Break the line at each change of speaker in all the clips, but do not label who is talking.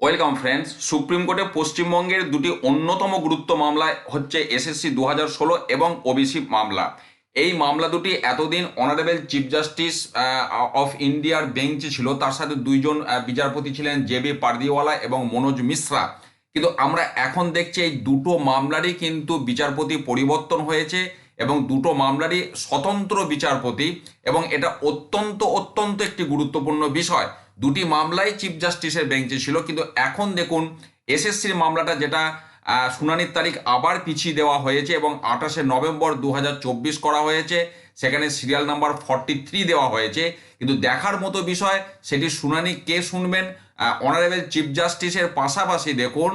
Welcome friends supreme কোর্টে পশ্চিমবঙ্গের দুটি অন্যতম গুরুত্ব মামলা হচ্ছে এসএসসি দু হাজার ষোলো এবং ওবিসি মামলা। এই মামলা দুটি এতদিন অনারেবল চিফ জাস্টিস অফ ইন্ডিয়ার বেঞ্চে ছিল। তার সাথে দুইজন বিচারপতি ছিলেন জে বি পারদিওয়ালা এবং মনোজ মিশ্রা। কিন্তু আমরা এখন দেখছি এই দুটো মামলারই কিন্তু বিচারপতি পরিবর্তন হয়েছে এবং দুটো মামলারই স্বতন্ত্র বিচারপতি এবং এটা অত্যন্ত অত্যন্ত একটি গুরুত্বপূর্ণ বিষয়। দুটি মামলাই চিফ জাস্টিসের বেঞ্চে ছিল, কিন্তু এখন দেখুন এসএসসির মামলাটা যেটা শুনানির তারিখ আবার পিছিয়ে দেওয়া হয়েছে এবং আঠাশে নভেম্বর দু হাজার চব্বিশ করা হয়েছে, সেখানে সিরিয়াল নাম্বার ফর্টি দেওয়া হয়েছে। কিন্তু দেখার মতো বিষয় সেটি শুনানি কে শুনবেন? অনারেবল চিফ জাস্টিসের পাশাপাশি দেখুন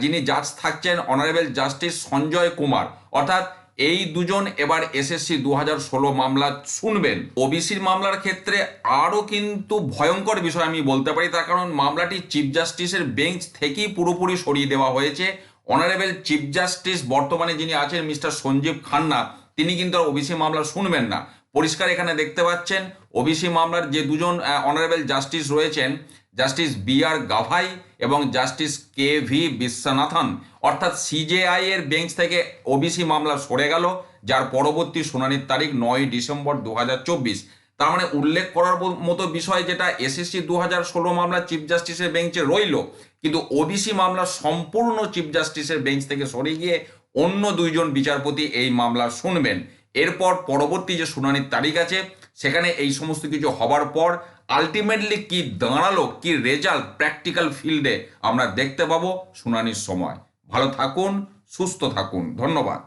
যিনি জাজ থাকছেন অনারেবল জাস্টিস সঞ্জয় কুমার। অর্থাৎ এই দুজন এবার এসএসসি দু হাজার ষোলো মামলা শুনবেন। ওবিসির মামলার ক্ষেত্রে আরও কিন্তু ভয়ঙ্কর বিষয় আমি বলতে পারি, তার কারণ মামলাটি চিফ জাস্টিসের বেঞ্চ থেকেই পুরোপুরি সরিয়ে দেওয়া হয়েছে। অনারেবল চিফ জাস্টিস বর্তমানে যিনি আছেন মিস্টার সঞ্জীব খান্না, তিনি কিন্তু ওবিসি মামলা শুনবেন না। পরিষ্কার এখানে দেখতে পাচ্ছেন ওবিসি মামলার যে দুজন অনারেবল জাস্টিস রয়েছেন জাস্টিস বি আর গাভাই এবং জাস্টিস কে ভি বিশ্বনাথন, অর্থাৎ সিজেআই এর বেঞ্চ থেকে ওবিসি মামলা সরে গেল, যার পরবর্তী শুনানির তারিখ নয় ডিসেম্বর দু হাজার চব্বিশ। তার মানে উল্লেখ করার মতো বিষয় যেটা এসএসসি দু হাজার ষোলো মামলা চিফ জাস্টিসের বেঞ্চে রইল, কিন্তু ওবিসি মামলা সম্পূর্ণ চিফ জাস্টিসের বেঞ্চ থেকে সরে গিয়ে অন্য দুইজন বিচারপতি এই মামলা শুনবেন। এরপর পরবর্তী যে শুনানির তারিখ আছে, সেখানে এই সমস্ত কিছু হবার পর আলটিমেটলি কি দাঁড়াল, কি রেজাল্ট প্র্যাকটিক্যাল ফিল্ডে আমরা দেখতে পাবো শুনানির সময়। ভালো থাকুন, সুস্থ থাকুন। ধন্যবাদ।